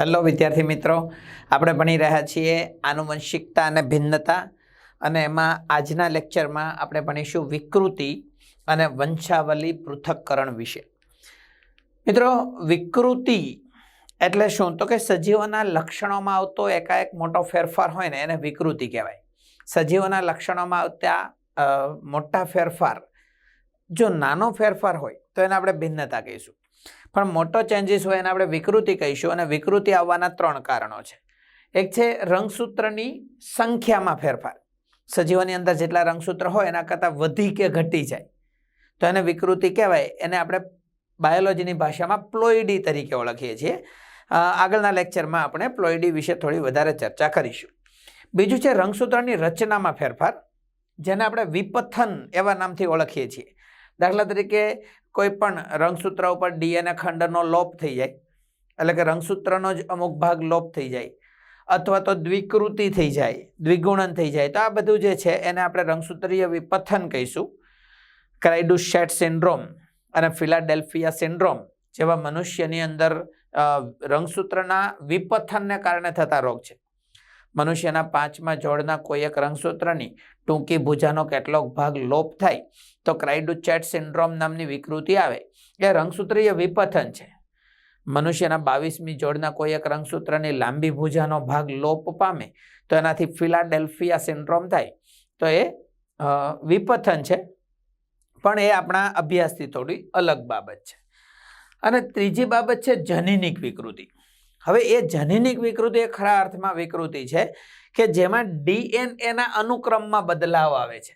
Hello વિદ્યાર્થી મિત્રો. આપણે ભણી રહ્યા છીએ આનુવંશિકતા અને ભિન્નતા. અને એમાં આજના લેક્ચરમાં આપણે ભણીશું વિકૃતિ અને વંશાવલી પૃથક્કરણ વિશે. મિત્રો, વિકૃતિ એટલે શું? તો કે સજીવોના લક્ષણોમાં આવતો એકાએક મોટો ફેરફાર હોય ને એને વિકૃતિ કહેવાય. સજીવોના લક્ષણોમાં આવતા મોટા ફેરફાર જો નાનો ફેરફાર હોય, તો એને આપણે ભિન્નતા કહીશું. પણ મોટો ચેન્જીસ હોય એને આપણે વિકૃતિ કહીશું અને વિકૃતિ આવવાના ત્રણ કારણો છે. એક છે રંગસૂત્રની સંખ્યામાં ફેરફાર. સજીવોની અંદર જેટલા રંગસૂત્ર હોય એના કરતાં વધી કે ઘટી જાય. તો એને વિકૃતિ કહેવાય, એને આપણે બાયોલોજીની ભાષામાં પ્લોઇડી તરીકે ઓળખીએ છીએ. આગળના લેક્ચરમાં આપણે પ્લોઇડી વિશે થોડી વધારે ચર્ચા કરીશું. બીજું છે રંગસૂત્રની રચનામાં ફેરફાર, જેને આપણે વિપથન એવા નામથી ઓળખીએ છીએ. દાખલા તરીકે કોઈ પણ રંગસૂત્ર ઉપર ડીએનએ ખંડનો લોપ થઈ જાય, એટલે કે રંગસૂત્રનો જ અમુક ભાગ લોપ થઈ જાય, અથવા તો દ્વિકૃતિ થઈ જાય, દ્વિગુણન થઈ જાય, તો આ બધું જે છે એને આપણે રંગસૂત્રીય વિપથન કહીશું. ક્રાઇડુશેટ સિન્ડ્રોમ અને ફિલાડેલ્ફિયા સિન્ડ્રોમ જેવા મનુષ્યની અંદર રંગસૂત્રના વિપથનને કારણે થતા રોગ છે. મનુષ્યના પાંચમા જોડના કોઈ એક રંગસૂત્રની ટૂંકી ભુજાનો કેટલોક ભાગ લોપ થાય તો ક્રાઇડુચેટ સિન્ડ્રોમ નામની વિકૃતિ આવે. એ રંગસૂત્રીય વિપથન છે. મનુષ્યના બાવીસમી જોડના કોઈ એક રંગસૂત્રની લાંબી ભુજાનો ભાગ લોપ પામે તો એનાથી ફિલાડેલ્ફિયા સિન્ડ્રોમ થાય. તો એ વિપથન છે. પણ એ આપણા અભ્યાસથી થોડી અલગ બાબત છે. અને ત્રીજી બાબત છે જનીનિક વિકૃતિ. હવે એ જનીનિક વિકૃતિ એ ખરા અર્થમાં વિકૃતિ છે કે જેમાં ડીએનએના અનુક્રમમાં બદલાવ આવે છે.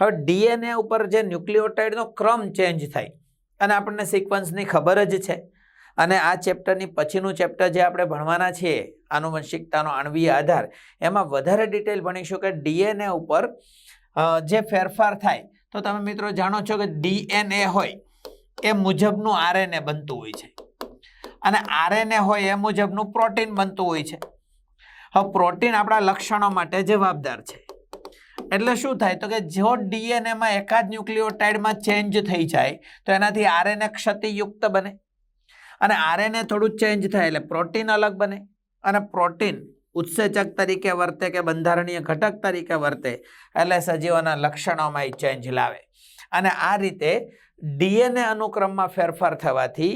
હવે ડીએનએ ઉપર જે ન્યુક્લિયોટાઇડનો ક્રમ ચેન્જ થાય, અને આપણને સિક્વન્સની ખબર જ છે, અને આ ચેપ્ટરની પછીનું ચેપ્ટર જે આપણે ભણવાના છીએ આનુવંશિકતાનો આણવીય આધાર, એમાં વધારે ડિટેલ ભણીશું કે ડીએનએ ઉપર જે ફેરફાર થાય, તો તમે મિત્રો જાણો છો કે ડીએનએ હોય, એ મુજબનું આરએનએ બનતું હોય છે. અને આરએનએ હોય એ મુજબનું પ્રોટીન બનતું હોય છે. હવે પ્રોટીન આપણા લક્ષણો માટે જવાબદાર છે. એટલે શું થાય? તો કે જો ડીએનએમાં એકાદ ન્યુક્લિયોટાઇડમાં ચેન્જ થઈ જાય, તો એનાથી આરએનએ ક્ષતિયુક્ત બને. અને આરએનએ થોડું ચેન્જ થાય એટલે પ્રોટીન અલગ બને. અને પ્રોટીન ઉત્સેચક તરીકે વર્તે કે બંધારણીય ઘટક તરીકે વર્તે એટલે સજીવોના લક્ષણોમાં એ ચેન્જ લાવે. અને આ રીતે ડીએનએ અનુક્રમમાં ફેરફાર થવાથી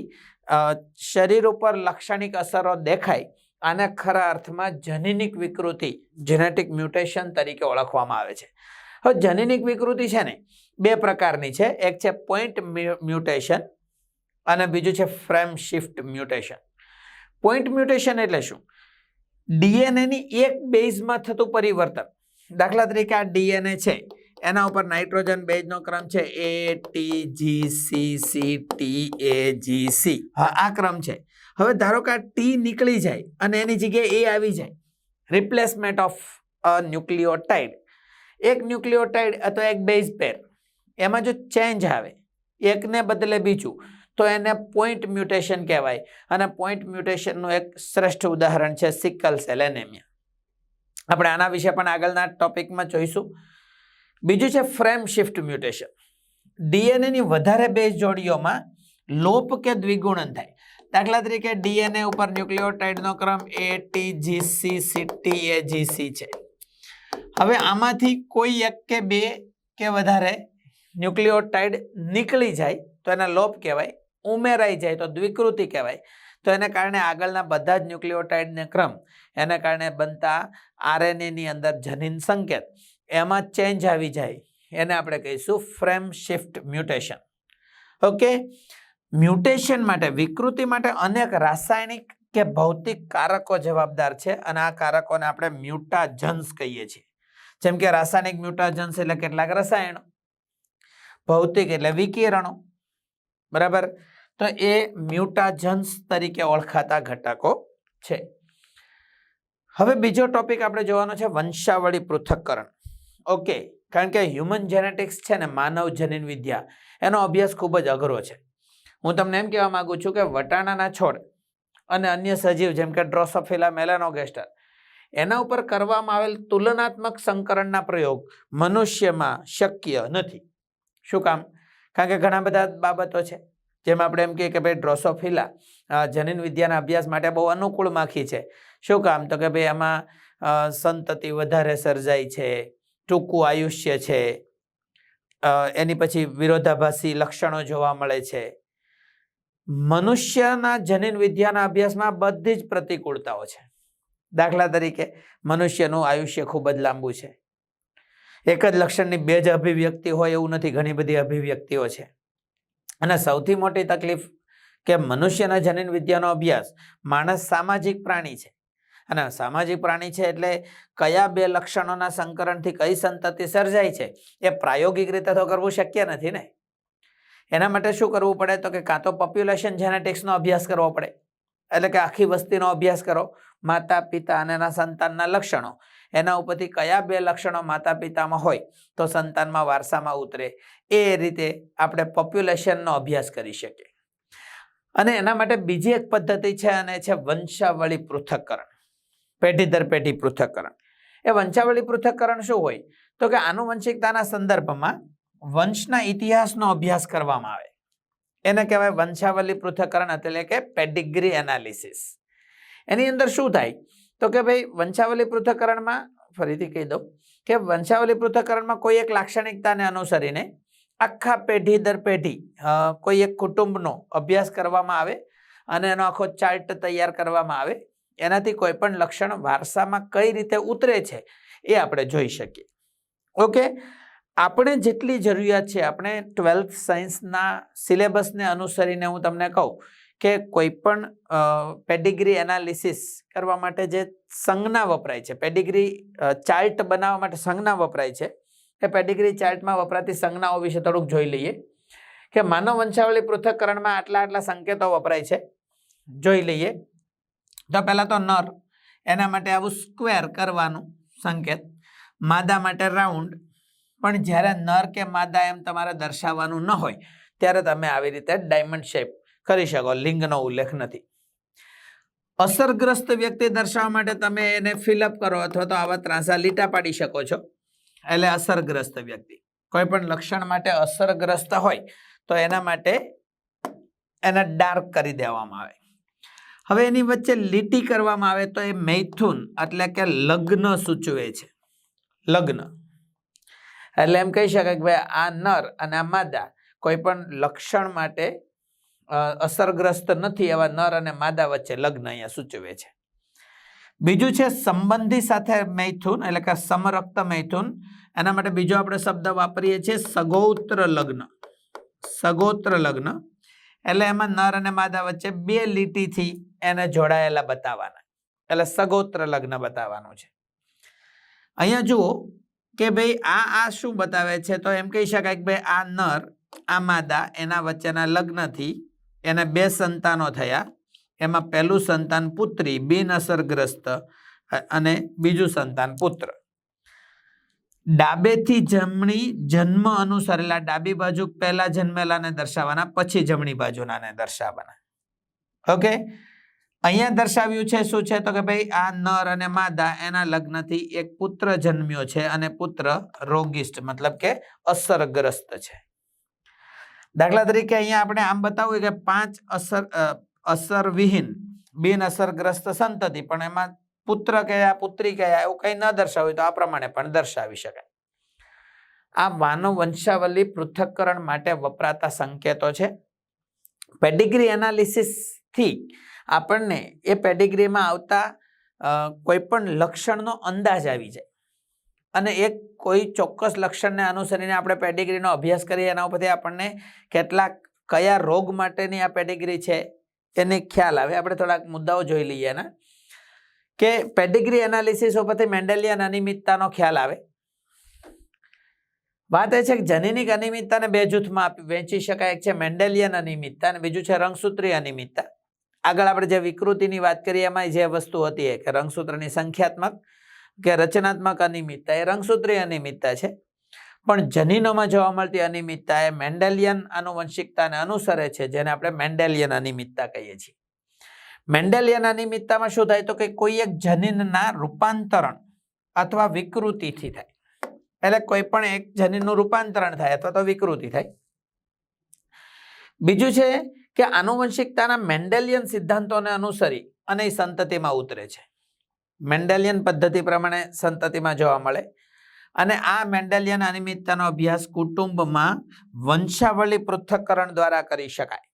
શરીર ઉપર લાક્ષણિક અસરો દેખાય, આને ખરા અર્થમાં જનીનિક વિકૃતિ જેનેટિક મ્યુટેશન તરીકે ઓળખવામાં આવે છે. હવે જનીનિક વિકૃતિ છે ને, બે પ્રકારની છે. એક છે પોઈન્ટ મ્યુટેશન અને બીજું છે frame shift mutation point mutation એટલે શું? ડીએનએની એક બેઝમાં થતું પરિવર્તન. દાખલા તરીકે આ ડીએનએ છે. એના ઉપર નાઇટ્રોજન બેઝનો ક્રમ છે A, T, G, C C, T, A, G, C. હા, આ ક્રમ છે. હવે ધારો કે ટી નીકળી જાય અને એની જગ્યાએ એ આવી જાય. રિપ્લેસમેન્ટ ઓફ અ ન્યુક્લિયોટાઇડ એક ન્યુક્લિયોટાઇડ અથવા એક બેઝ પેર. એમાં જો ચેન્જ આવે, એકને બદલે બીજું, તો એને પોઈન્ટ મ્યુટેશન કહેવાય. અને પોઈન્ટ મ્યુટેશનનું એક શ્રેષ્ઠ ઉદાહરણ છે સિકલ સેલ એનેમિયા. આપણે આના વિશે પણ આગળના ટોપિકમાં જોઈશું. બીજું છે ફ્રેમ શિફ્ટ મ્યુટેશન. ડીએનએની વધારે બે જોડીઓમાં લોપ કે દ્વિગુણન થાય. દાખલા તરીકે ડીએનએ ઉપર ન્યુક્લિયોટાઇડનો ક્રમ A, T, G, C C, T, A, G, C છે. હવે આમાંથી કોઈ એક કે બે કે વધારે ન્યુક્લિયોટાઇડ નીકળી જાય તો એને લોપ કહેવાય, ઉમેરાઈ જાય તો દ્વિકૃતિ કહેવાય. તો એને કારણે આગળના બધા જ ન્યુક્લિયોટાઇડને ક્રમ એને કારણે બનતા આરએનએની અંદર જનીન સંકેત. એમાં ચેન્જ આવી જાય, એને આપણે કહીશું frame shift mutation okay mutation માટે, વિકૃતિ માટે અનેક રાસાયણિક કે ભૌતિક કારકો જવાબદાર છે અને આ કારકોને આપણે મ્યુટાજન્સ કહીએ છીએ. જેમ કે રાસાયણિક મ્યુટાજન્સ એટલે કેટલાક રસાયણો, ભૌતિક એટલે વિકિરણો, બરાબર? તો એ મ્યુટાજન્સ તરીકે ઓળખાતા ઘટકો છે. હવે બીજો ટોપિક આપણે જોવાનો છે વંશાવળી પૃથક્કરણ. ઓકે, કારણ કે હ્યુમન જેનેટિક્સ છે ને માનવ જનીન વિદ્યા, એનો અભ્યાસ ખૂબ જ અઘરો છે. હું તમને એમ કહેવા માગું છું કે વટાણાના છોડ અને અન્ય સજીવ, જેમ કે ડ્રોસોફિલા મેલાનોગેસ્ટર એના ઉપર કરવામાં આવેલ તુલનાત્મક સંકરણના પ્રયોગ મનુષ્યમાં શક્ય નથી. શું કામ? કારણ કે ઘણા બધા બાબતો છે, જેમ આપણે એમ કહીએ કે ભાઈ ડ્રોસોફિલા જનીન વિદ્યાના અભ્યાસ માટે બહુ અનુકૂળ માખી છે. શું કામ? તો કે ભાઈ આમાં સંતતિ વધારે સર્જાય છે ટૂંકું આયુષ્ય છે. એની પછી વિરોધાભાસી લક્ષણો જોવા મળે છે. મનુષ્યના જનીન વિદ્યાના અભ્યાસમાં બધી જ પ્રતિકૂળતાઓ છે. દાખલા તરીકે, મનુષ્યનું આયુષ્ય ખૂબ જ લાંબુ છે. એક જ લક્ષણની બે જ અભિવ્યક્તિ હોય એવું નથી, ઘણી બધી અભિવ્યક્તિઓ છે. અને સૌથી મોટી તકલીફ કે મનુષ્યના જનીન વિદ્યાનો અભ્યાસ માણસ સામાજિક પ્રાણી છે. અને સામાજિક પ્રાણી છે એટલે કયા બે લક્ષણોના સંકરણથી કઈ સંતતિ સર્જાય છે, એ પ્રાયોગિક રીતે તો કરવું શક્ય નથી ને. એના માટે શું કરવું પડે? તો કે કાં તો પોપ્યુલેશન જેનેટિક્સનો અભ્યાસ કરવો પડે. એટલે કે આખી વસ્તીનો અભ્યાસ કરો, માતા, પિતા અને એના સંતાનના લક્ષણો. એના ઉપરથી કયા બે લક્ષણો માતા, પિતામાં હોય, તો સંતાનમાં વારસામાં ઉતરે. એ રીતે આપણે પોપ્યુલેશનનો અભ્યાસ કરી શકીએ. અને એના માટે બીજી એક પદ્ધતિ છે અને છે વંશાવળી પૃથક્કરણ. પેઢી દર પેઢી પૃથક્કરણ એ વંશાવળી પૃથક્કરણ શું હોય? તો કે આનુવંશિકતાના સંદર્ભમાં વંશના ઇતિહાસનો અભ્યાસ કરવામાં આવે. એને કહેવાય વંશાવલી પૃથ્થકરણ એટલે કે પેડિગ્રી એનાલિસિસ. એની અંદર શું થાય? તો કે ભાઈ વંશાવલી પૃથક્કરણમાં ફરીથી કહી દઉં કે વંશાવલી પૃથક્કરણમાં કોઈ એક લાક્ષણિકતાને અનુસરીને આખા પેઢી દર પેઢી કોઈ એક કુટુંબનો અભ્યાસ કરવામાં આવે અને એનો આખો ચાર્ટ તૈયાર કરવામાં આવે. એનાથી કોઈ પણ લક્ષણ વારસામાં કઈ રીતે ઉતરે છે એ આપણે જોઈ શકીએ. ઓકે? આપણે જેટલી જરૂરિયાત છે, આપણે ટ્વેલ્થ સાયન્સના સિલેબસને અનુસરીને હું તમને કહું કે કોઈ પણ પેડિગ્રી એનાલિસિસ કરવા માટે જે સંજ્ઞા વપરાય છે, પેડિગ્રી ચાર્ટ બનાવવા માટે સંજ્ઞા વપરાય છે એ પેડિગ્રી ચાર્ટમાં વપરાતી સંજ્ઞાઓ વિશે થોડુંક જોઈ લઈએ કે માનવ વંશાવળી પૃથક્કરણમાં આટલા આટલા સંકેતો વપરાય છે. જોઈ લઈએ. તો પહેલાં તો નર, એના માટે આવું સ્ક્વેર કરવાનું સંકેત. માદા માટે રાઉન્ડ પણ જ્યારે નર કે માદા એમ તમારે દર્શાવવાનું ન હોય, ત્યારે તમે આવી રીતે ડાયમંડ શેપ કરી શકો. લિંગનો ઉલ્લેખ નથી. અસરગ્રસ્ત વ્યક્તિ દર્શાવવા માટે તમે એને ફિલઅપ કરો અથવા તો આવા ત્રાંસા લીટા પાડી શકો છો. એટલે અસરગ્રસ્ત વ્યક્તિ. કોઈ પણ લક્ષણ માટે અસરગ્રસ્ત હોય, તો એના માટે એને ડાર્ક કરી દેવામાં આવે. હવે એની વચ્ચે લીટી કરવામાં આવે તો એ મૈથુન એટલે કે લગ્ન સૂચવે છે. લગ્ન. એટલે એમ કહી શકાય કે ભાઈ આ નર અને આ માદા કોઈ પણ લક્ષણ માટે અસરગ્રસ્ત નથી એવા નર અને માદા વચ્ચે લગ્ન અહીંયા સૂચવે છે. બીજું છે સંબંધી સાથે મૈથુન એટલે કે સમરક્ત મૈથુન. એના માટે બીજો આપણે શબ્દ વાપરીએ છીએ સગોત્ર લગ્ન. સગોત્ર લગ્ન. એટલે એમાં નર અને માદા વચ્ચે બે લીટીથી એને જોડાયેલા બતાવવાના એટલે સગોત્ર લગ્ન બતાવવાનું છે. અહીંયા જુઓ કે ભાઈ આ આ શું બતાવે છે? તો એમ કહી શકાય કે ભાઈ આ નર, આ માદા એના વચ્ચેના લગ્નથી એને બે સંતાનો થયા. એમાં પહેલું સંતાન પુત્રી બિન અસરગ્રસ્ત અને બીજું સંતાન પુત્ર. ડાબેથી જમણી જન્મ અનુસરેલા ડાબી બાજુ પહેલા જન્મેલાને દર્શાવવાના, પછી જમણી બાજુનાને દર્શાવવાના. ઓકે? અહીંયા દર્શાવ્યું છે શું છે? તો કે ભાઈ આ નર અને માદા એના લગ્નથી એક પુત્ર જન્મ્યો છે અને પુત્ર રોગિષ્ટ, મતલબ કે અસરગ્રસ્ત છે. દાખલા તરીકે અહીંયા આપણે આમ બતાવ્યું કે પાંચ અસર અસરવિહીન, બિન અસરગ્રસ્ત સંતતિ, પણ એમાં પુત્ર કયા, પુત્રી કયા, એવું કંઈ ન દર્શાવ્યું તો આ પ્રમાણે પણ દર્શાવી શકાય. આ માનવ વંશાવલી પૃથક્કરણ માટે વપરાતા સંકેતો છે. પેડિગ્રી એનાલિસિસથી આપણને એ પેડિગ્રીમાં આવતા કોઈ પણ લક્ષણનો અંદાજ આવી જાય. અને એક કોઈ ચોક્કસ લક્ષણને અનુસરીને આપણે પેડિગ્રીનો અભ્યાસ કરીએ, એના ઉપરથી આપણને કેટલાક કયા રોગ માટેની આ પેડિગ્રી છે, એને ખ્યાલ આવે. આપણે થોડાક મુદ્દાઓ જોઈ લઈએ એના. કે પેડિગ્રી એનાલિસિસ ઉપરથી મેન્ડેલિયન અનિયમિતતાનો ખ્યાલ આવે? વાત એ છે કે જનીનિક અનિયમિતતાને બે જૂથમાં વેચી શકાય. એક છે મેન્ડેલિયન અનિયમિતતા અને બીજું છે રંગસૂત્રી અનિયમિતતા. આગળ આપણે જે વિકૃતિની વાત કરીએ એમાં જે વસ્તુ હતી એ કે રંગસૂત્રની સંખ્યાત્મક કે રચનાત્મક અનિયમિતતા એ રંગસૂત્રી અનિયમિતતા છે. પણ જનીનોમાં જોવા મળતી અનિયમિતતા એ મેન્ડેલિયન આનુવંશિકતાને અનુસરે છે, જેને આપણે મેન્ડેલિયન અનિયમિતતા કહીએ છીએ. મેન્ડેલિયન અનિયમિતતામાં શું થાય? તો કે કોઈ એક જનીનના રૂપાંતરણ અથવા વિકૃતિથી થાય. એટલે કોઈ પણ એક જનીનનું રૂપાંતરણ થાય અથવા તો વિકૃતિ થાય. બીજું છે કે આનુવંશિકતાના મેન્ડેલિયન સિદ્ધાંતોને અનુસરી અને સંતતિમાં ઉતરે છે. મેન્ડેલિયન પદ્ધતિ પ્રમાણે સંતતિમાં જોવા મળે. અને આ મેન્ડેલિયન અનિયમિતતાનો અભ્યાસ કુટુંબમાં વંશાવળી પૃથ્થકરણ દ્વારા કરી શકાય.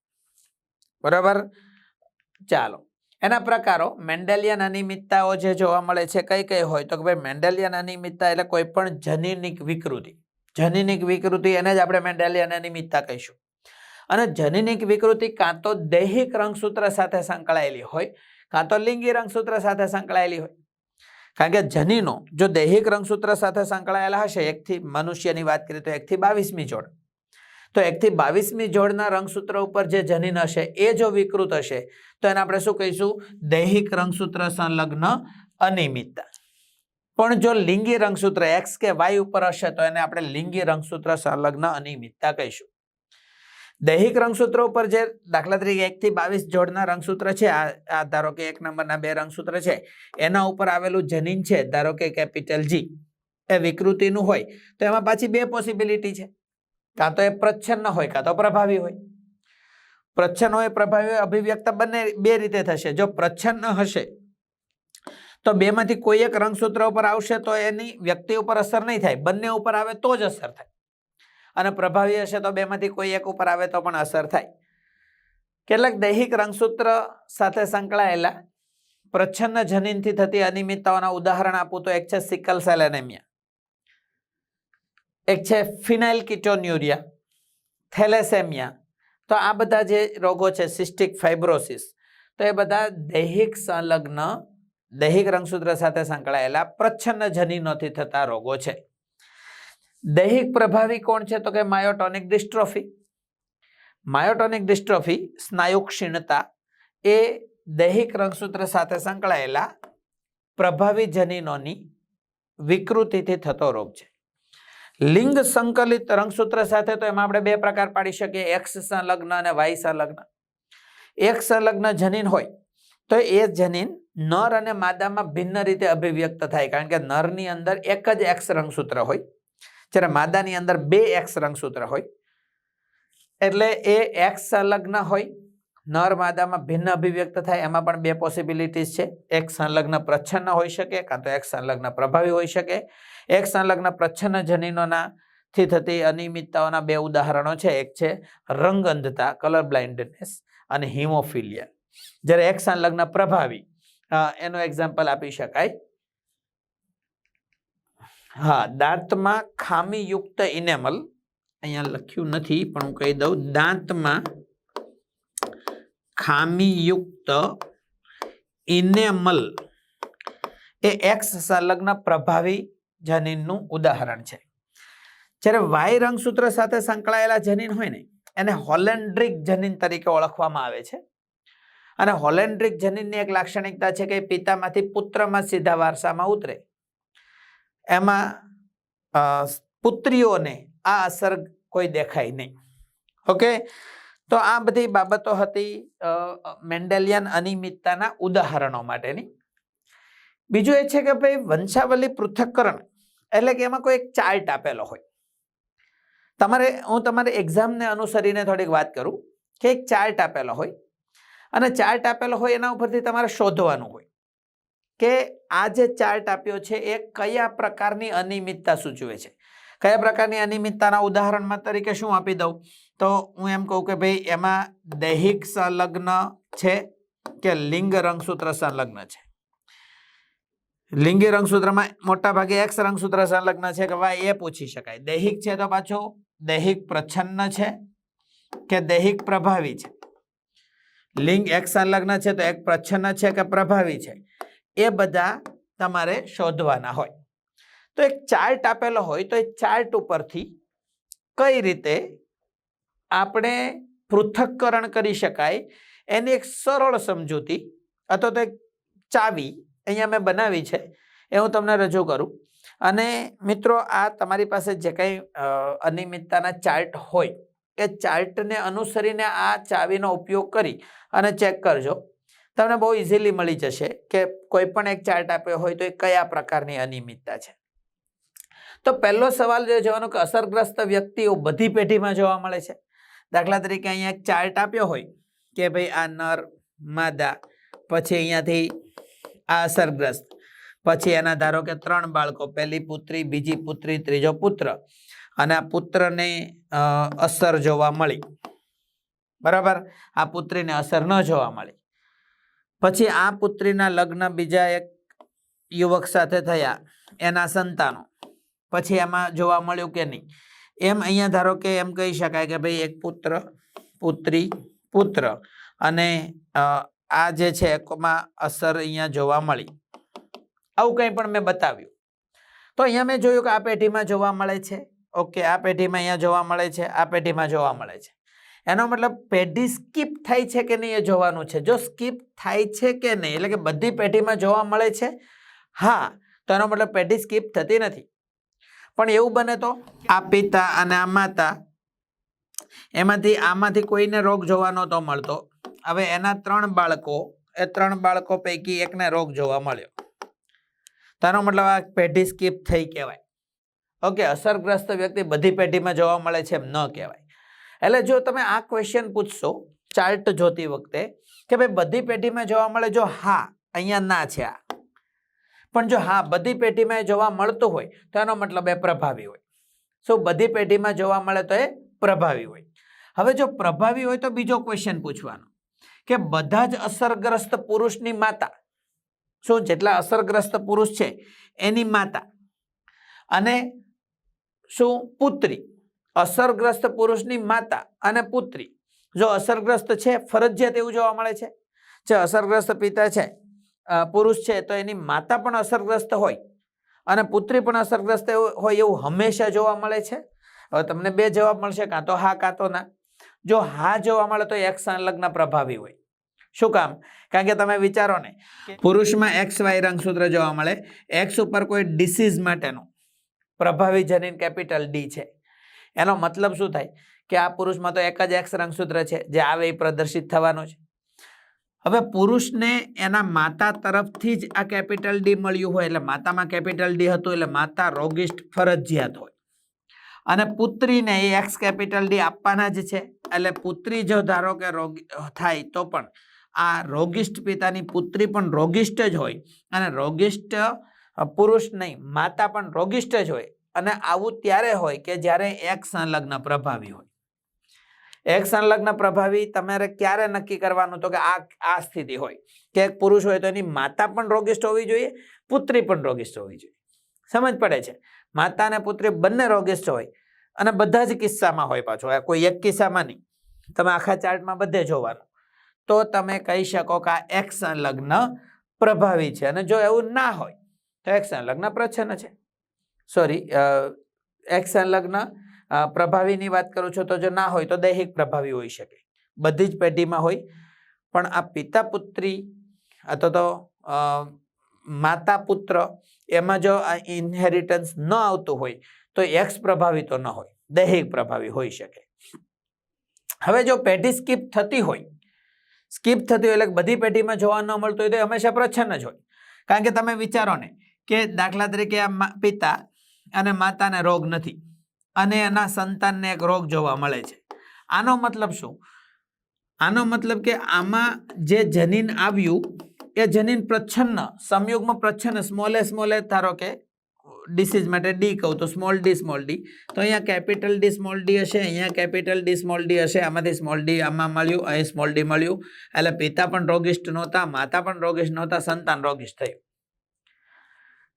બરાબર? ચાલો. એના પ્રકારો મેન્ડેલિયન અનિયમિતતાઓ જે જોવા મળે છે, કઈ કઈ હોય? તો કે ભાઈ, મેન્ડેલિયન અનિયમિતતા એટલે કોઈ પણ જનીનિક વિકૃતિ. જનીનિક વિકૃતિ એને જ આપણે મેન્ડેલિયન અનિયમિતતા કહીશું. અને જનીનિક વિકૃતિ કાં તો દૈહિક રંગસૂત્ર સાથે સંકળાયેલી હોય, કાં તો લિંગી રંગસૂત્ર સાથે સંકળાયેલી હોય. કારણ કે જનીનો જો દૈહિક રંગસૂત્ર સાથે સંકળાયેલા હશે, એકથી મનુષ્યની વાત કરીએ તો એકથી બાવીસમી જોડ. તો એકથી બાવીસમી જોડના રંગસૂત્ર ઉપર જે જનીન હશે એ જો વિકૃત હશે, તો એને આપણે શું કહીશું? દૈહિક રંગસૂત્ર સંલગ્ન અનિયમિતતા પણ જો લિંગી રંગસૂત્ર એક્સ કે વાય ઉપર હશે, તો એને આપણે લિંગી રંગસૂત્ર સંલગ્ન અનિયમિતતા કહીશું. દૈહિક રંગસૂત્રો ઉપર જે દાખલા તરીકે એકથી બાવીસ જોડના રંગસૂત્ર છે, આ ધારો કે એક નંબરના બે રંગસૂત્ર છે, એના ઉપર આવેલું જનીન છે, ધારો કે કેપિટલ જી એ વિકૃતિનું હોય, તો એમાં પાછી બે પોસિબિલિટી છે. કાં તો એ પ્રચ્છન્ન હોય, કાં તો પ્રભાવી હોય. પ્રચ્છન્ન હોય, પ્રભાવી હોય, અભિવ્યક્ત બંને બે રીતે થશે. જો પ્રચ્છન્ન હશે, તો બેમાંથી કોઈ એક રંગસૂત્ર ઉપર આવશે તો એની વ્યક્તિ ઉપર અસર નહીં થાય. બંને ઉપર આવે તો જ અસર થાય. અને પ્રભાવી હશે તો બેમાંથી કોઈ એક ઉપર આવે તો પણ અસર થાય. કેટલાક દૈહિક રંગસૂત્ર સાથે સંકળાયેલા પ્રચ્છન્ન જનીનથી થતી અનિયમિતતાઓના ઉદાહરણ આપું તો એક છે સિકલ સેલ એનેમિયા. એક છે ફિનાઇલ કિટોન્યુરિયા, થેલેસેમિયા. તો આ બધા જે રોગો છે, સિસ્ટિક ફાઇબ્રોસિસ, તો એ બધા દૈહિક સંલગ્ન, દૈહિક રંગસૂત્ર સાથે સંકળાયેલા પ્રચ્છન્ન જનીનોથી થતા રોગો છે. દૈહિક પ્રભાવી કોણ છે? તો કે માયોટોનિક ડિસ્ટ્રોફી. માયોટોનિક ડિસ્ટ્રોફી સ્નાયુ ક્ષીણતા એ દૈહિક રંગસૂત્ર સાથે સંકળાયેલા પ્રભાવી જનીનોની વિકૃતિથી થતો રોગ છે. લિંગ સંકલિત રંગસૂત્ર સાથે તો એમાં આપણે બે પ્રકાર પાડી શકીએ. એક્સ સંલગ્ન અને વાય સંલગ્ન એક સંલગ્ન જનીન હોય તો એ જનીન નર અને માદામાં ભિન્ન રીતે અભિવ્યક્ત થાય. કારણ કે નરની અંદર એક જ એક્સ રંગસૂત્ર હોય. જ્યારે માદાની અંદર બે એક્સ રંગસૂત્ર હોય. એટલે એ એક્સ સંલગ્ન હોય નર માદામાં ભિન્ન અભિવ્યક્ત થાય, એમાં પણ બે પોસિબિલિટીઝ છે. એક સંલગ્ન પ્રચ્છન્ન હોઈ શકે, કાં તો એક સંલગ્ન પ્રભાવી હોઈ શકે. એક સંલગ્ન પ્રચ્છન્ન જનીનોના થી થતી અનિયમિતતાઓના બે ઉદાહરણો છે. એક છે રંગ અંધતા કલર બ્લાઇન્ડનેસ અને હિમોફિલિયા જ્યારે એક સંલગ્ન પ્રભાવી એનો એક્ઝામ્પલ આપી શકાય. હા, દાંતમાં ખામીયુક્ત ઇનેમલ અહીંયા લખ્યું નથી, પણ હું કહી દઉં, દાંતમાં ખામીયુક્ત ઇનેમલ એ એક્સ સંલગ્ન પ્રભાવી જનીનનું ઉદાહરણ છે. જ્યારે વાય રંગસૂત્ર સાથે સંકળાયેલા જનીન હોય ને, એને હોલેન્ડ્રિક જનીન તરીકે ઓળખવામાં આવે છે. અને હોલેન્ડ્રિક જનીનની એક લાક્ષણિકતા છે કે પિતામાંથી પુત્રમાં સીધા વારસામાં ઉતરે. એમાં પુત્રીઓને આ અસર કોઈ દેખાય નહીં. ઓકે? તો આ બધી બાબતો હતી મેન્ડેલિયન અનિયમિતતાના ઉદાહરણો માટેની. બીજું એ છે કે ભાઈ વંશાવલી પૃથક્કરણ એટલે કે એમાં કોઈ એક ચાર્ટ આપેલો હોય. તમારે, હું તમારે એક્ઝામને અનુસરીને થોડીક વાત કરું કે એક ચાર્ટ આપેલો હોય. અને ચાર્ટ આપેલો હોય એના ઉપરથી તમારે શોધવાનું હોય કે આ જે ચાર્ટ આપ્યો છે એ કયા પ્રકારની અનિયમિતતા સૂચવે છે. કયા પ્રકારની અનિયમિતતાના ઉદાહરણમાં તરીકે શું આપી દઉં? તો હું એમ કહું કે ભાઈ, એમાં દૈહિક સંલગ્ન છે કે લિંગ રંગસૂત્ર સંલગ્ન છે? લિંગી રંગસૂત્રમાં મોટા ભાગે એક્સ રંગસૂત્ર સંલગ્ન છે કે વાય એ પૂછી શકાય. દૈહિક છે તો પાછું દૈહિક પ્રચ્છન્ન છે કે દૈહિક પ્રભાવી છે? લિંગ એક્સ સંલગ્ન છે તો એક પ્રચ્છન્ન છે કે પ્રભાવી છે? એ બધા તમારે શોધવાના હોય. તો એક ચાર્ટ આપેલો હોય તો એ ચાર્ટ ઉપરથી કઈ રીતે આપણે પૃથક્કરણ કરી શકાય. એની એક સરળ સમજૂતી, અથવા તો એક ચાવી અહીંયા મેં બનાવી છે, એ હું તમને રજૂ કરું. અને મિત્રો, આ તમારી પાસે જે કંઈ અનિયમિતતાના ચાર્ટ હોય, એ ચાર્ટને અનુસરીને આ ચાવીનો ઉપયોગ કરી અને ચેક કરજો. તમને બહુ ઇઝીલી મળી જશે કે કોઈ પણ એક ચાર્ટ આપ્યો હોય તો એ કયા પ્રકારની અનિયમિતતા છે. તો પહેલો સવાલ જે જોવાનો કે અસરગ્રસ્ત વ્યક્તિઓ બધી પેઢીમાં જોવા મળે છે. દાખલા તરીકે અહીંયા એક ચાર્ટ આપ્યો હોય કે ભાઈ આ નર, માદા, પછી અહીંયાથી આ અસરગ્રસ્ત, પછી એના ધારો કે ત્રણ બાળકો, પહેલી પુત્રી, બીજી પુત્રી, ત્રીજો પુત્ર, અને આ પુત્રને અસર જોવા મળી. બરાબર? આ પુત્રીને અસર ન જોવા મળી. પછી આ પુત્રીના લગ્ન બીજા એક યુવક સાથે થયા, એના સંતાનો. પછી એમાં જોવા મળ્યું કે નહીં. એમ અહીંયા ધારો કે એમ કહી શકાય કે ભાઈ એક પુત્ર, પુત્રી, પુત્ર અને આ જે છે એકમાં અસર અહીંયા જોવા મળી. આવું કંઈ પણ મેં બતાવ્યું. તો અહીંયા મેં જોયું કે આ પેઢીમાં જોવા મળે છે. ઓકે, આ પેઢીમાં અહીંયા જોવા મળે છે, આ પેઢીમાં જોવા મળે છે. એનો મતલબ પેઢી સ્કીપ થાય છે કે નહીં એ જોવાનું છે. જો સ્કીપ થાય છે કે નહીં, એટલે કે બધી પેઢીમાં જોવા મળે છે, હા, તો એનો મતલબ પેઢી સ્કીપ થતી નથી. પણ એવું બને તો આ પિતા અને આ માતા, એમાંથી આમાંથી કોઈને રોગ જોવા નહોતો મળતો. હવે એના ત્રણ બાળકો, એ ત્રણ બાળકો પૈકી એકને રોગ જોવા મળ્યો. તારો મતલબ આ પેઢી સ્કીપ થઈ કહેવાય. ઓકે, અસરગ્રસ્ત વ્યક્તિ બધી પેઢીમાં જોવા મળે છે એમ ન કહેવાય. એટલે જો તમે આ ક્વેશ્ચન પૂછશો, ચાર્ટ જોતી વખતે, કે ભાઈ બધી પેઢીમાં જોવા મળે જો હા, અહીંયા ના છે આ. પણ જો હા, બધી પેઢીમાં એ જોવા મળતું હોય, તો એનો મતલબ એ પ્રભાવી હોય. શું બધી પેઢીમાં જોવા મળે તો એ પ્રભાવી હોય. હવે જો પ્રભાવી હોય તો બીજો ક્વેશ્ચન પૂછવાનો. કે બધા જ અસરગ્રસ્ત પુરુષની માતા શું જેટલા અસરગ્રસ્ત પુરુષ છે, એની માતા અને શું? પુત્રી. અસરગ્રસ્ત પુરુષની માતા અને પુત્રી. જો અસરગ્રસ્ત છે, ફરજિયાત એવું જોવા મળે છે? જે અસરગ્રસ્ત પિતા છે પુરુષ છે તો એની માતા પણ અસરગ્રસ્ત હોય અને પુત્રી પણ અસરગ્રસ્ત હોય એવું હંમેશા જોવા મળે છે. હવે તમને બે જવાબ મળશે કાં તો હા કાં તો ના. જો હા જોવા મળે તો એક સંલગ્ન પ્રભાવી હોય. શું કામ? કારણ કે તમે વિચારો ને પુરુષમાં એક્સ વાય રંગસૂત્ર જોવા મળે. એક્સ ઉપર કોઈ ડિસીઝ માટેનું પ્રભાવી જનીન કેપિટલ ડી છે. એનો મતલબ શું થાય? કે આ પુરુષમાં તો એક જ એક્સ રંગસૂત્ર છે જે આવે એ પ્રદર્શિત થવાનું છે. હવે પુરુષને એના માતા તરફથી જ આ કેપિટલ ડી મળ્યું હોય, એટલે માતામાં કેપિટલ ડી હતું, એટલે માતા રોગિસ્ટ ફરજિયાત હોય. અને પુત્રીને એ એક્સ કેપિટલ ડી આપવાના જ છે, એટલે પુત્રી જો ધારો કે રોગ, થાય તો પણ આ રોગિષ્ટ પિતાની પુત્રી પણ રોગિષ્ટ જ હોય. અને રોગિષ્ટ પુરુષ નહીં, માતા પણ રોગિષ્ટ જ હોય. અને આવું ત્યારે હોય કે જ્યારે એક સંલગ્ન પ્રભાવી હોય. એક સંલગ્ન પ્રભાવી તમારે ક્યારે નક્કી કરવાનું તો કે આ આ સ્થિતિ હોય. કે એક પુરુષ હોય તો એની માતા પણ રોગિષ્ટ હોવી જોઈએ, પુત્રી પણ રોગિષ્ટ હોવી જોઈએ. સમજ પડે છે? માતા અને પુત્રી બંને રોગિષ્ટ હોય અને બધા જ કિસ્સામાં હોય પાછો. કોઈ એક કિસ્સામાં નહીં. તમે આખા ચાર્ટમાં બધે જોવાનું. તો તમે કહી શકો કે આ એક સંલગ્ન પ્રભાવી છે અને જો એવું ના હોય, તો એક સંલગ્ન પ્રચ્છન્ન છે. સોરી એક સંલગ્ન પ્રભાવીની વાત કરું છું તો જો ના હોય તો દૈહિક પ્રભાવી હોઈ શકે. બધી જ પેઢીમાં હોય. પણ આ પિતા પુત્રી અથવા તો માતા પુત્ર એમાં જો આ ઇન્હેરિટન્સ ન આવતું હોય તો એક્સ પ્રભાવી તો ન હોય. દૈહિક પ્રભાવી હોઈ શકે. હવે જો પેઢી સ્કીપ થતી હોય સ્કીપ થતી હોય એટલે બધી પેઢીમાં જોવા ન મળતું હોય તો હંમેશા પ્રચ્છન્ન જ હોય. કારણ કે તમે વિચારો ને કે દાખલા તરીકે આ પિતા અને માતાને રોગ નથી. અને એના સંતાનને એક રોગ જોવા મળે છે. આનો મતલબ શું? આનો મતલબ કે આમાં જે જનીન આવ્યું, એ જનીન પ્રચ્છન્ન, સંયુગમાં પ્રચ્છન્ન સ્મોલે સ્મોલે ધારો કે ડિસીઝ માટે ડી કહું તો સ્મોલ ડી સ્મોલ ડી તો અહીંયા કેપિટલ ડી સ્મોલ ડી હશે, અહીંયા કેપિટલ ડી સ્મોલ ડી હશે, આમાંથી સ્મોલ ડી આમાં મળ્યું, અહીં સ્મોલ ડી મળ્યું. એટલે પિતા પણ રોગિષ્ટ નહોતા, માતા પણ રોગિષ્ટ નહોતા, સંતાન રોગિષ્ટ થયું.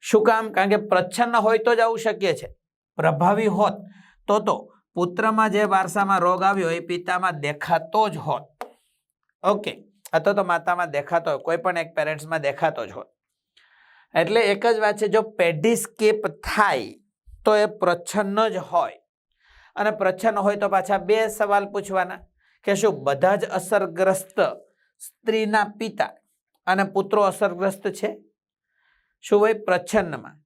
શું કામ? કારણ કે પ્રચ્છન્ન હોય તો જ આવું શક્ય છે. પ્રભાવી હોત, તો તો પુત્રમાં જે વારસામાં રોગ આવ્યો એ પિતામાં દેખાતો જ હોત. ઓકે અથવા તો માતામાં દેખાતો હોય, કોઈ પણ એક પેરેન્ટ્સમાં દેખાતો જ હોત. એટલે એક જ વાત છે, જો પેઢી સ્કીપ થાય, તો એ પ્રચ્છન્ન જ હોય. અને પ્રચ્છન્ન હોય તો પાછા બે સવાલ પૂછવાના, કે શું બધા જ અસરગ્રસ્ત સ્ત્રીના પિતા અને પુત્રો અસરગ્રસ્ત છે? શું હોય? પ્રચ્છન્નમાં.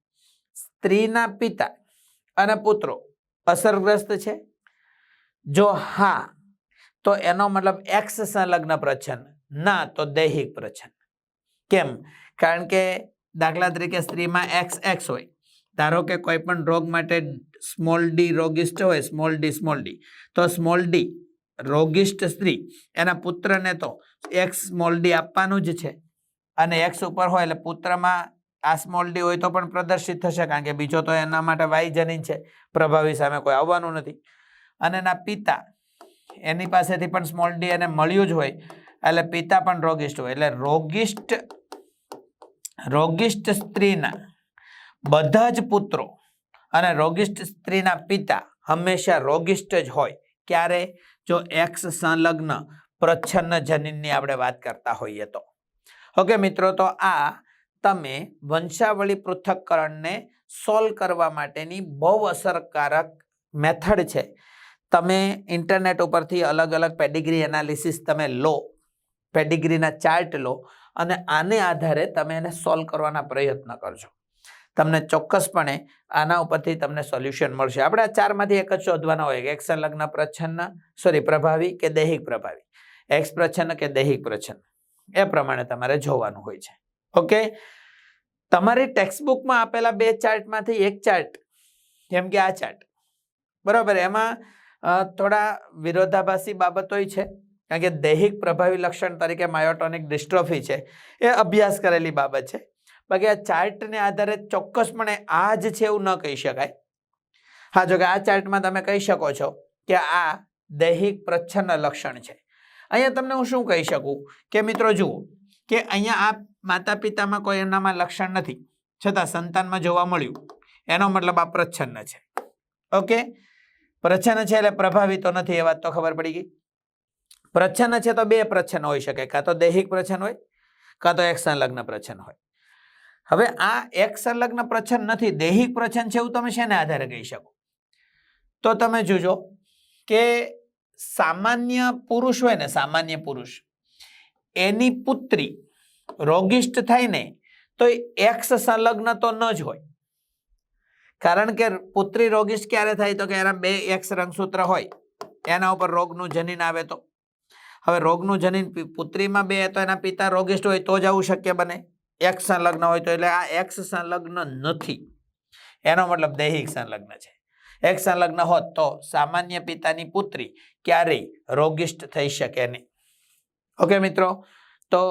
સ્ત્રીના પિતા અને પુત્રો અસરગ્રસ્ત છે? જો હા, તો એનો મતલબ એક્સ સંલગ્ન પ્રચ્છન્ન ના, તો દૈહિક પ્રચ્છન્ન કેમ? કારણ કે દાખલા તરીકે સ્ત્રીમાં એક્સ એક્સ હોય. ધારો કે કોઈ પણ રોગ માટે સ્મોલ ડી રોગિસ્ટ હોય, સ્મોલ ડી સ્મોલ ડી તો સ્મોલ ડી રોગિસ્ટ સ્ત્રી, એના પુત્રને તો એક્સ સ્મોલ ડી આપવાનું જ છે. અને એક્સ ઉપર હોય એટલે પુત્રમાં આ સ્મોલ ડી હોય તો પણ પ્રદર્શિત થશે કારણ કે બીજો તો એના માટે વાય જનીન છે. પ્રભાવી સામે કોઈ આવવાનું નથી. અને એના પિતા, એની પાસેથી પણ સ્મોલ ડી એને મળ્યું જ હોય, એટલે પિતા પણ રોગિષ્ટ હોય. એટલે રોગિષ્ટ રોગિષ્ટ સ્ત્રીના બધા જ પુત્રો અને રોગિષ્ટ સ્ત્રીના પિતા હંમેશા રોગિષ્ટ જ હોય. ક્યારે? જો એક્સ સંલગ્ન પ્રચ્છન્ન જનીનની આપણે વાત કરતા હોઈએ તો. ઓકે મિત્રો, તો આ તમે વંશાવળી પૃથક્કરણને સોલ્વ કરવા માટેની બહુ અસરકારક મેથડ છે. તમે ઇન્ટરનેટ ઉપરથી અલગ અલગ પેડિગ્રી એનાલિસિસ તમે લો પેડિગ્રીના ચાર્ટ લો, અને આને આધારે તમે એને સોલ્વ કરવાના પ્રયત્ન કરજો. તમને ચોક્કસપણે આના ઉપરથી તમને સોલ્યુશન મળશે. આપણે આ ચારમાંથી એક જ શોધવાના હોય. કે એક સંલગ્ન પ્રચ્છન્ન સોરી પ્રભાવી કે દૈહિક પ્રભાવી? એક્સ પ્રચ્છન્ન કે દૈહિક પ્રચ્છન્ન? એ પ્રમાણે તમારે જોવાનું હોય છે. ઓકે? તમારી ટેક્સ્ટબુકમાં આપેલા બે ચાર્ટમાંથી એક ચાર્ટ, જેમ કે આ ચાર્ટ. બરાબર? એમાં થોડા વિરોધાભાસી બાબતોય છે, કારણ કે દૈહિક પ્રભાવી લક્ષણ તરીકે માયોટોનિક ડિસ્ટ્રોફી છે, એ અભ્યાસ કરેલી બાબત છે. બાકી આ ચાર્ટને આધારે ચોક્કસપણે આ જ છે એવું ન કહી શકાય. હા, જો કે આ ચાર્ટમાં તમે કહી શકો છો કે આ દૈહિક પ્રચ્છન્ન લક્ષણ છે. અહીંયા તમને હું શું કહી શકું? કે મિત્રો જુઓ કે અહીંયા આ માતા પિતામાં કોઈ એનામાં લક્ષણ નથી. છતાં સંતાનમાં જોવા મળ્યું. એનો મતલબ આ પ્રચ્છન્ન છે. ઓકે? પ્રચ્છન્ન છે એટલે પ્રભાવિત નથી એ વાત તો ખબર પડી ગઈ. પ્રચ્છન્ન છે તો બે પ્રચ્છન્ન હોઈ શકે. કાં તો દૈહિક પ્રચ્છન્ન હોય, કાં તો એક સંલગ્ન પ્રચ્છન્ન હોય. હવે આ એક સંલગ્ન પ્રચ્છન્ન નથી, દૈહિક પ્રચ્છન્ન છે એવું તમે શેને આધારે કહી શકો? તો તમે જોજો કે સામાન્ય પુરુષ હોય ને, સામાન્ય પુરુષ એની પુત્રી રોગિષ્ટ થાય ને તો એક્સ સંલગ્ન તો ન જ હોય. કારણ કે પુત્રી રોગિષ્ટ ક્યારે થાય તો કે એના બે એક્સ રંગસૂત્ર હોય. એના ઉપર રોગનું જનીન આવે તો. હવે રોગનું જનીન પુત્રીમાં બે તો એના પિતા રોગિષ્ટ હોય તો જ આવું શક્ય બને. એક્સ સંલગ્ન હોય તો એટલે આ એક્સ સંલગ્ન નથી. એનો મતલબ દૈહિક સંલગ્ન છે. એક્સ સંલગ્ન હોત તો સામાન્ય પિતાની પુત્રી ક્યારેય રોગિષ્ટ થઈ શકે નહીં. ઓકે મિત્રો. તો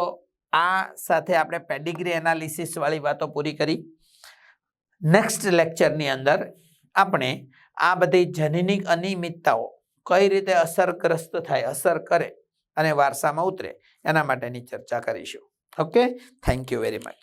આ સાથે આપણે પેડિગ્રી એનાલિસિસ વાળી વાતો પૂરી કરી. નેક્સ્ટ લેક્ચરની અંદર આપણે આ બધી જનનિક અનિયમિતતાઓ કઈ રીતે અસરગ્રસ્ત થાય, અસર કરે અને વારસામાં ઉતરે એના માટેની ચર્ચા કરીશું. Okay thank you very much